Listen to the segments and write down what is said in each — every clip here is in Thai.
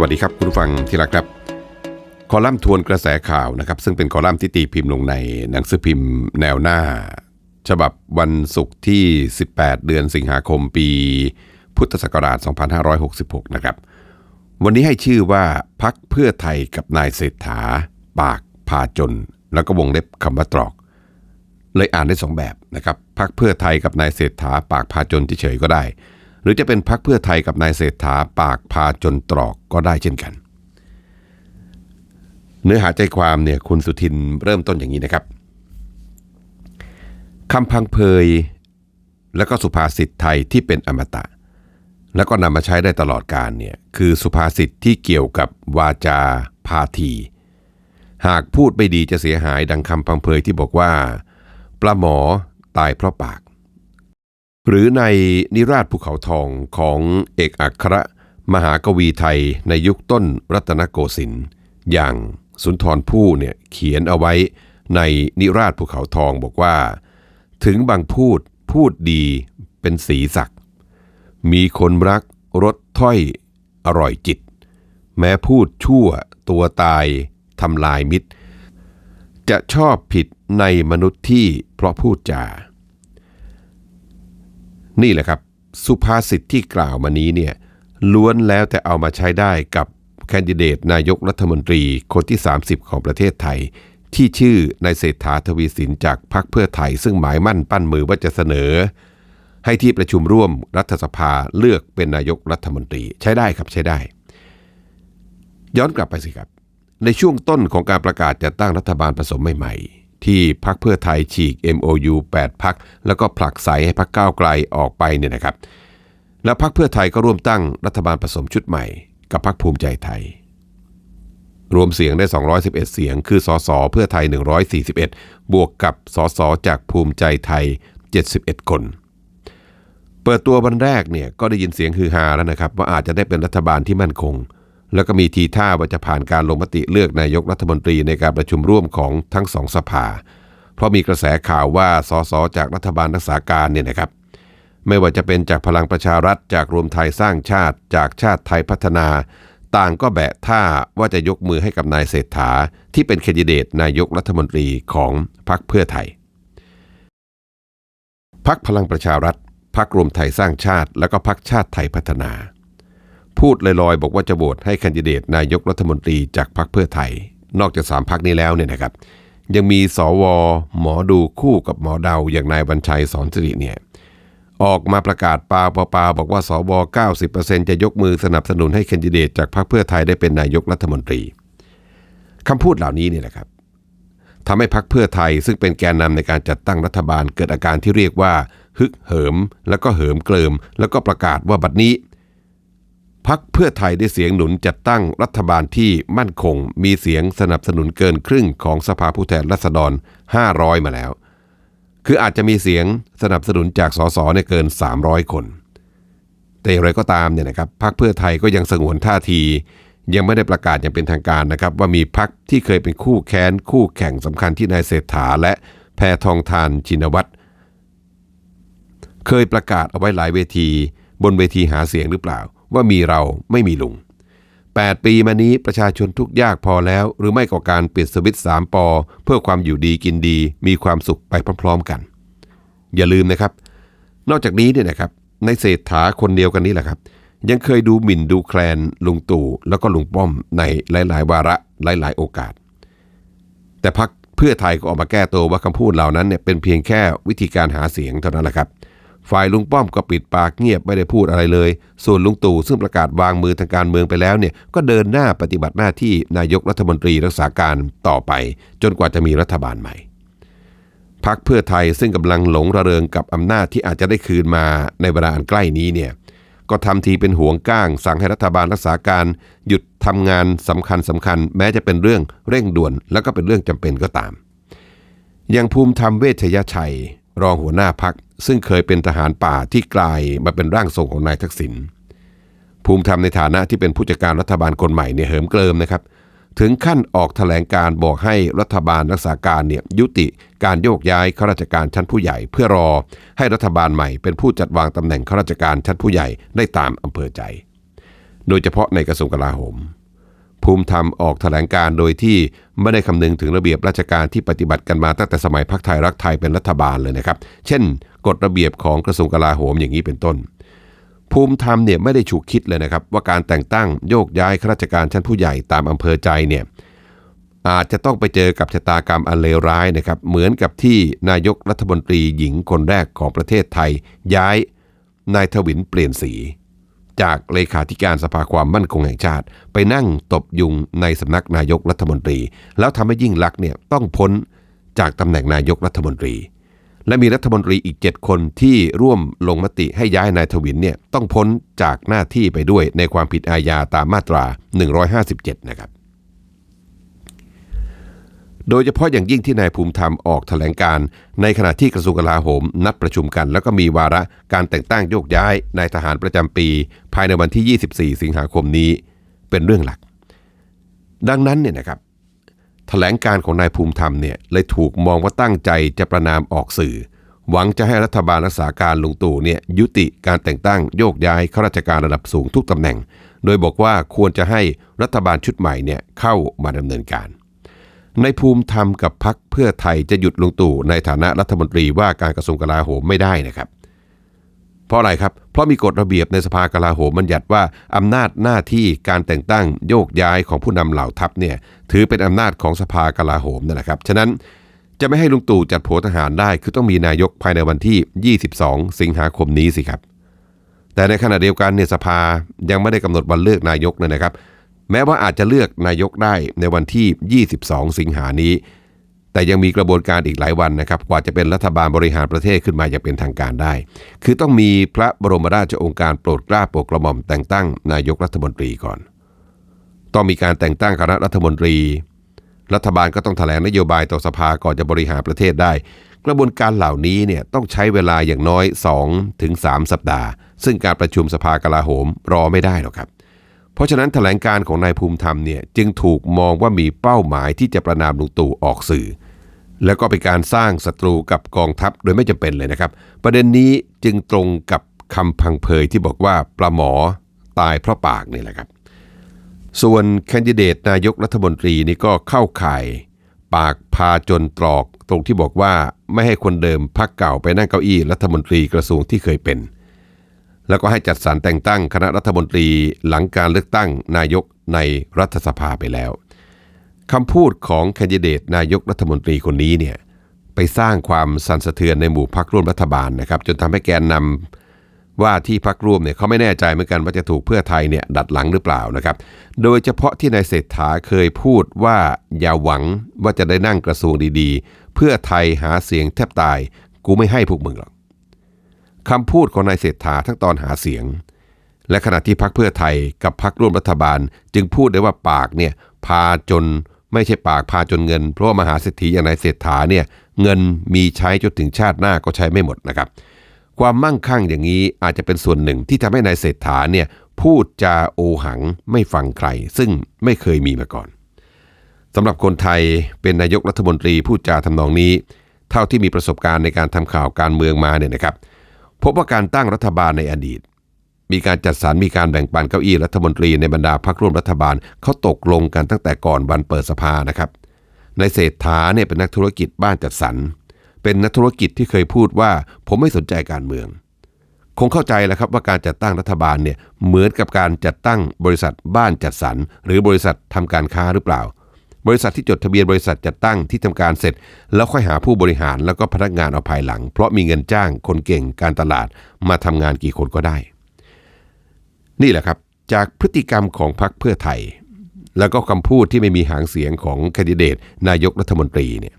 วัสดีครับคุณผู้ฟังที่รักครับ คอลัมน์ทวนกระแสข่าวนะครับ ซึ่งเป็นคอลัมน์ที่ตีพิมพ์ลงในหนังสือพิมพ์แนวหน้า ฉบับวันศุกร์ที่ 18 เดือนสิงหาคมปี พุทธศักราช 2566 นะครับ วันนี้ให้ชื่อว่าพักเพื่อไทยกับนายเศรษฐา ปากพาจน แล้วก็วงเล็บคำว่าตรอก เลยอ่านได้สองแบบนะครับพักเพื่อไทยกับนายเศรษฐาปากพาจนเฉยๆก็ได้ รือจะเป็นพักเพื่อไทยกับนายเศรษฐาปากพาจนตรอกก็ได้เช่นกัน เนื้อหาใจความเนี่ยคุณสุทินเริ่มต้นอย่างนี้นะครับคำพังเพยและก็สุภาษิตไทยที่เป็นอมตะ แล้วก็นำมาใช้ได้ตลอดการเนี่ยคือสุภาษิตที่เกี่ยวกับวาจาพาที หากพูดไม่ดีจะเสียหายดังคำพังเพยที่บอกว่า ปลาหมอตายเพราะปาก หรือในนิราชภูเขาทองของเอกอัครมหากวีไทยในยุคต้นรัตนโกสินทร์อย่างสุนทรภู่เนี่ยเขียนเอาไว้ในนิราชภูเขาทองบอกว่า ถึงบางพูดพูดดีเป็นสีสัก มีคนรักรสถ้อยอร่อยจิต แม้พูดชั่วตัวตายทำลายมิตร จะชอบผิดในมนุษย์ที่เพราะพูดจา นี่แหละครับ สุภาษิตที่กล่าวมานี้เนี่ยล้วนแล้วแต่เอามาใช้ได้กับแคนดิเดตนายกรัฐมนตรีคนที่ 30 ของประเทศไทย ที่ชื่อนายเศรษฐาทวีสินจากพรรคเพื่อไทย ซึ่งหมายมั่นปั้นมือว่าจะเสนอ ให้ที่ประชุมร่วมรัฐสภาเลือกเป็นนายกรัฐมนตรีใช้ได้ครับใช้ได้ ย้อนกลับไปสิครับ ในช่วงต้นของการประกาศจัดตั้งรัฐบาลผสมใหม่ๆ ที่พักเพื่อไทยฉีก MOU 8 พัก แล้วก็ผลักใสให้พักก้าวไกลออกไปเนี่ยนะครับ แล้วพักเพื่อไทยก็ร่วมตั้งรัฐบาลผสมชุดใหม่ กับพักภูมิใจไทย รวมเสียงได้ 211 เสียง คือสสเพื่อไทย 141 บวกกับสสจากภูมิใจไทย 71 คน เปิดตัววันแรกเนี่ยก็ได้ยินเสียงฮือฮาแล้วนะครับ ว่าอาจจะได้เป็นรัฐบาลที่มั่นคง แล้วก็มีทีท่าว่าจะผ่านการลงมติเลือกนายกรัฐมนตรีในการประชุมร่วมของทั้งสองสภา เพราะมีกระแสข่าวว่าสสจากรัฐบาลรักษาการเนี่ยนะครับ ไม่ว่าจะเป็นจากพลังประชารัฐจากรวมไทยสร้างชาติจากชาติไทยพัฒนา ต่างก็แบะท่าว่าจะยกมือให้กับนายเศรษฐาที่เป็นแคนดิเดตนายกรัฐมนตรีของพรรคเพื่อไทยพรรคพลังประชารัฐพรรครวมไทยสร้างชาติ แล้วก็พรรคชาติไทยพัฒนา พูดลอยๆ บอกว่าจะโหวตให้แคนดิเดตนายกรัฐมนตรีจากพรรคเพื่อไทย นอกจากสามพรรคนี้แล้วเนี่ยนะครับ ยังมีสวหมอดูคู่กับหมอเดาอย่างนายวันชัยสอนสิริเนี่ยออกมาประกาศปาปาปาบอกว่าสว90%จะยกมือสนับสนุนให้แคนดิเดตจากพรรคเพื่อไทยได้เป็นนายกรัฐมนตรีคำพูดเหล่านี้เนี่ยแหละครับทำให้พรรคเพื่อไทยซึ่งเป็นแกนนำในการจัดตั้งรัฐบาลเกิดอาการที่เรียกว่า ฮึกเหิม แล้วก็เหิมเกลิม แล้วก็ประกาศว่าบัดนี้ พักเพื่อไทยได้เสียงหนุนจัดตั้งรัฐบาลที่มั่นคง มีเสียงสนับสนุนเกินครึ่งของสภาผู้แทนราษฎร 500 มาแล้ว คืออาจจะมีเสียงสนับสนุนจากสสเนี่ยเกิน 300 คน แต่อย่างไรก็ตามเนี่ยนะครับพรรคเพื่อไทยก็ยังสงวนท่าที ยังไม่ได้ประกาศอย่างเป็นทางการนะครับ ว่ามีพรรคที่เคยเป็นคู่แค้นคู่แข่งสำคัญที่นายเศรษฐาและแพทองทานชินวัตรเคยประกาศเอาไว้หลายเวที บนเวทีหาเสียงหรือเปล่า ว่ามีเราไม่มีลุง 8 ปีมานี้ประชาชนทุกยากพอแล้ว หรือไม่ก็การปิดสวิตสามปอ เพื่อความอยู่ดีกินดีมีความสุขไปพร้อมๆกัน อย่าลืมนะครับ นอกจากนี้เนี่ยนะครับในเศรษฐาคนเดียวกันนี้แหละครับ ยังเคยดูหมิ่นดูแคลนลุงตู่แล้วก็ลุงป้อมในหลาย ๆ วาระหลาย ๆ โอกาส แต่พักเพื่อไทยก็ออกมาแก้ตัวว่าคำพูดเหล่านั้นเนี่ยเป็นเพียงแค่วิธีการหาเสียงเท่านั้นแหละครับ ฝ่ายลุงป้อมก็ปิดปากเงียบไม่ได้พูดอะไรเลย ส่วนลุงตู่ซึ่งประกาศวางมือทางการเมืองไปแล้วเนี่ยก็เดินหน้าปฏิบัติหน้าที่นายกรัฐมนตรีรักษาการต่อไป จนกว่าจะมีรัฐบาลใหม่พักเพื่อไทยซึ่งกำลังหลงระเริงกับอำนาจที่อาจจะได้คืนมาในเวลาอันใกล้นี้เนี่ยก็ทำทีเป็นห่วงก้าง สั่งให้รัฐบาลรักษาการ หยุดทำงานสำคัญสำคัญ แม้จะเป็นเรื่องเร่งด่วน แล้วก็เป็นเรื่องจำเป็นก็ตาม อย่างภูมิธรรมเวชยชัย รองหัวหน้าพักซึ่งเคยเป็นทหารป่าที่กลายมาเป็นร่างทรงของนายทักษิณภูมิธรรมในฐานะที่เป็นผู้จัดการรัฐบาลคนใหม่เนี่ยเหิมเกริมนะครับ ถึงขั้นออกแถลงการบอกให้รัฐบาลรักษาการเนี่ยยุติการโยกย้ายข้าราชการชั้นผู้ใหญ่ เพื่อรอให้รัฐบาลใหม่เป็นผู้จัดวางตำแหน่งข้าราชการชั้นผู้ใหญ่ได้ตามอำเภอใจ โดยเฉพาะในกระทรวงกลาโหม ภูมิธรรมออกแถลงการโดยที่ไม่ได้คำนึงถึงระเบียบราชการที่ปฏิบัติกันมาตั้งแต่สมัยพรรคไทยรักไทยเป็นรัฐบาลเลยนะครับ เช่น กฎระเบียบของกระทรวงกลาโหมอย่างนี้เป็นต้น ภูมิธรรมเนี่ยไม่ได้ฉุกคิดเลยนะครับ ว่าการแต่งตั้งโยกย้ายข้าราชการชั้นผู้ใหญ่ตามอำเภอใจเนี่ยอาจจะต้องไปเจอกับชะตากรรมอันเลวร้ายนะครับ เหมือนกับที่นายกรัฐมนตรีหญิงคนแรกของประเทศไทย ย้ายนายทวินเปลี่ยนสี จากเลขาธิการสภาความมั่นคงแห่งชาติ ไปนั่งตบยุงในสำนักนายกรัฐมนตรี แล้วทำให้ยิ่งลักษณ์เนี่ยต้องพ้นจากตำแหน่งนายกรัฐมนตรี และมีรัฐมนตรีอีก 7 คนที่ร่วมลงมติให้ย้ายนายทวินเนี่ยต้องพ้นจากหน้าที่ไปด้วยในความผิดอาญาตามมาตรา 157 นะครับ โดยเฉพาะอย่างยิ่งที่นายภูมิธรรมออกแถลงการในขณะที่กระทรวงกลาโหม นัดประชุมกัน แล้วก็มีวาระการแต่งตั้งโยกย้ายนายทหารประจำปี ภายในวันที่ 24 สิงหาคมนี้เป็นเรื่องหลัก ดังนั้นเนี่ยนะครับแถลงการของนายภูมิธรรมเนี่ยเลยถูกมองว่าตั้งใจจะประนามออกสื่อ หวังจะให้รัฐบาลรักษาการลุงตู่เนี่ยยุติการแต่งตั้งโยกย้ายข้าราชการระดับสูงทุกตำแหน่ง โดยบอกว่าควรจะให้รัฐบาลชุดใหม่เนี่ยเข้ามาดำเนินการ ในภูมิธรรมกับพักเพื่อไทยจะหยุดลุงตู่ในฐานะรัฐมนตรีว่าการกระทรวงกลาโหมไม่ได้นะครับ เพราะอะไรครับ เพราะมีกฎระเบียบในสภากลาโหมบัญญัติว่าอำนาจหน้าที่การแต่งตั้งโยกย้ายของผู้นำเหล่าทัพเนี่ยถือเป็นอำนาจของสภากลาโหมนั่นแหละครับ ฉะนั้นจะไม่ให้ลุงตู่จัดโผทหารได้ คือต้องมีนายกภายในวันที่ 22 สิงหาคมนี้สิครับ แต่ในขณะเดียวกันเนี่ยสภายังไม่ได้กำหนดวันเลือกนายกเลยนะครับ แม้ว่าอาจจะเลือกนายกได้ในวันที่ 22 สิงหานี้ แต่ยังมีกระบวนการอีกหลายวันนะครับ กว่าจะเป็นรัฐบาลบริหารประเทศขึ้นมาอย่างเป็นทางการได้ คือต้องมีพระบรมราชโองการโปรดเกล้าโปรดกระหม่อมแต่งตั้งนายกรัฐมนตรีก่อน ต้องมีการแต่งตั้งคณะรัฐมนตรี รัฐบาลก็ต้องแถลงนโยบายต่อสภาก่อนจะบริหารประเทศได้ กระบวนการเหล่านี้เนี่ยต้องใช้เวลาอย่างน้อย 2-3ถึง3สัปดาห์ ซึ่งการประชุมสภากลาโหมรอไม่ได้หรอกครับ เพราะฉะนั้นแถลงการของนายภูมิธรรมเนี่ยจึงถูกมองว่ามีเป้าหมายที่จะประนามลุงตู่ออกสื่อ แล้วก็เป็นการสร้างศัตรูกับกองทัพโดยไม่จำเป็นเลยนะครับ ประเด็นนี้จึงตรงกับคำพังเพยที่บอกว่าปลาหมอตายเพราะปากนี่แหละครับ ส่วนแคนดิเดตนายกรัฐมนตรีนี่ก็เข้าข่าย ปากพาจนตรอก ตรงที่บอกว่าไม่ให้คนเดิมพักเก่าไปนั่งเก้าอี้รัฐมนตรีกระทรวงที่เคยเป็น แล้วก็ให้จัดสรรแต่งตั้งคณะรัฐมนตรีหลังการเลือกตั้งนายกในรัฐสภาไปแล้วคำพูดของแคนดิเดตนายกรัฐมนตรีคนนี้เนี่ยไปสร้างความสั่นสะเทือนในหมู่พรรคร่วมรัฐบาลนะครับ จนทำให้แกนนำว่าที่พรรคร่วมเนี่ยเขาไม่แน่ใจเหมือนกันว่าจะถูกเพื่อไทยเนี่ยดัดหลังหรือเปล่านะครับ โดยเฉพาะที่นายเศรษฐาเคยพูดว่าอย่าหวังว่าจะได้นั่งกระทรวงดีๆ เพื่อไทยหาเสียงแทบตาย กูไม่ให้พวกมึงหรอก คำพูดของนายเศรษฐาทั้งตอนหาเสียง และขณะที่พักเพื่อไทยกับพักร่วมรัฐบาล จึงพูดได้ว่าปากเนี่ยพาจนไม่ใช่ปากพาจนเงิน เพราะว่ามหาเศรษฐีอย่างนายเศรษฐาเนี่ยเงินมีใช้จนถึงชาติหน้าก็ใช้ไม่หมดนะครับ ความมั่งคั่งอย่างนี้อาจจะเป็นส่วนหนึ่งที่ทำให้นายเศรษฐาเนี่ยพูดจาโอหังไม่ฟังใคร ซึ่งไม่เคยมีมาก่อนสำหรับคนไทยเป็นนายกรัฐมนตรีพูดจาทำนองนี้ เท่าที่มีประสบการณ์ในการทำข่าวการเมืองมาเนี่ยนะครับ พบว่าการตั้งรัฐบาลในอดีต มีการจัดสรรมีการแบ่งปันเก้าอี้รัฐมนตรีในบรรดาพรรคร่วมรัฐบาลเขาตกลงกันตั้งแต่ก่อนวันเปิดสภานะครับในเศรษฐาเนี่ยเป็นนักธุรกิจบ้านจัดสรร เป็นนักธุรกิจที่เคยพูดว่าผมไม่สนใจการเมือง คงเข้าใจแล้วครับว่าการจัดตั้งรัฐบาลเนี่ยเหมือนกับการจัดตั้งบริษัทบ้านจัดสรร หรือบริษัททำการค้าหรือเปล่า บริษัทที่จดทะเบียนบริษัทจัดตั้งที่ทำการเสร็จ แล้วค่อยหาผู้บริหารแล้วก็พนักงานเอาภายหลัง เพราะมีเงินจ้างคนเก่งการตลาดมาทำงานกี่คนก็ได้ นี่แหละครับจากพฤติกรรมของพรรคเพื่อไทย แล้วก็คำพูดที่ไม่มีหางเสียงของแคนดิเดตนายกรัฐมนตรีเนี่ย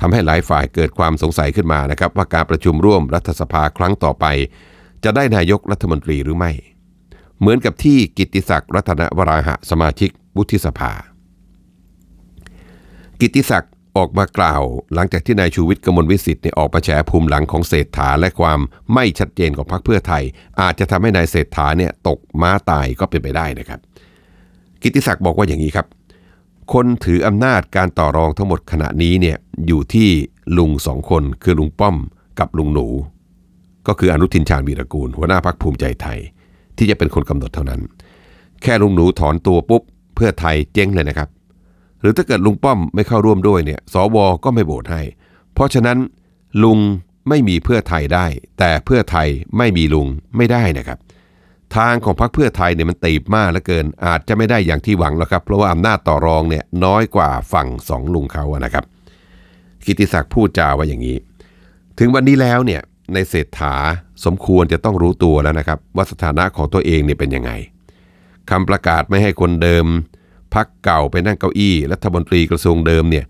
ทำให้หลายฝ่ายเกิดความสงสัยขึ้นมานะครับ ว่าการประชุมร่วมรัฐสภาครั้งต่อไป จะได้นายกรัฐมนตรีหรือไม่ เหมือนกับที่กิตติศักดิ์รัตนวราหะสมาชิกวุฒิสภา กิติศักดิ์ออกมากล่าว หลังจากที่นายชูวิทย์กมลวิสิทธิ์เนี่ยออกมาแฉภูมิหลังของเศรษฐาและความไม่ชัดเจนของพรรคเพื่อไทย อาจจะทำให้นายเศรษฐาเนี่ยตกม้าตายก็เป็นไปได้นะครับ กิตติศักดิ์บอกว่าอย่างนี้ครับ คนถืออำนาจการต่อรองทั้งหมดขณะนี้เนี่ยอยู่ที่ลุงสองคนคือลุงป้อมกับลุงหนู ก็คืออนุทินชาญวีรกูล หัวหน้าพักภูมิใจไทย ที่จะเป็นคนกำหนดเท่านั้น แค่ลุงหนูถอนตัวปุ๊บเพื่อไทยเจ๊งเลยนะครับ หรือถ้าเกิดลุงป้อมไม่เข้าร่วมด้วยเนี่ยสวก็ไม่โหวตให้ เพราะฉะนั้นลุงไม่มีเพื่อไทยได้ แต่เพื่อไทยไม่มีลุงไม่ได้นะครับ ทางของพรรคเพื่อไทยเนี่ยมันตีบมากเหลือเกิน อาจจะไม่ได้อย่างที่หวังหรอกครับเพราะว่าอำนาจต่อรองเนี่ยน้อยกว่าฝั่งสองลุงเขาอะนะครับ กิติศักดิ์พูดจาว่าอย่างนี้ ถึงวันนี้แล้วเนี่ยในเศรษฐาสมควรจะต้องรู้ตัวแล้วนะครับ ว่าสถานะของตัวเองเนี่ยเป็นยังไงคำประกาศไม่ให้คนเดิม พักเก่าไปนั่งเก้าอี้รัฐมนตรีกระทรวงเดิมเนี่ย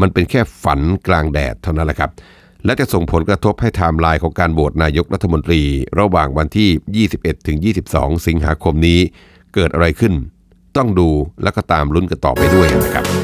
มันเป็นแค่ฝันกลางแดดเท่านั้นแหละครับ และจะส่งผลกระทบให้ไทม์ไลน์ของการโหวตนายกรัฐมนตรี ระหว่างวันที่ 21ถึง22 สิงหาคมนี้ เกิดอะไรขึ้น ต้องดูแล้วก็ตามลุ้นกันต่อไปด้วยนะครับ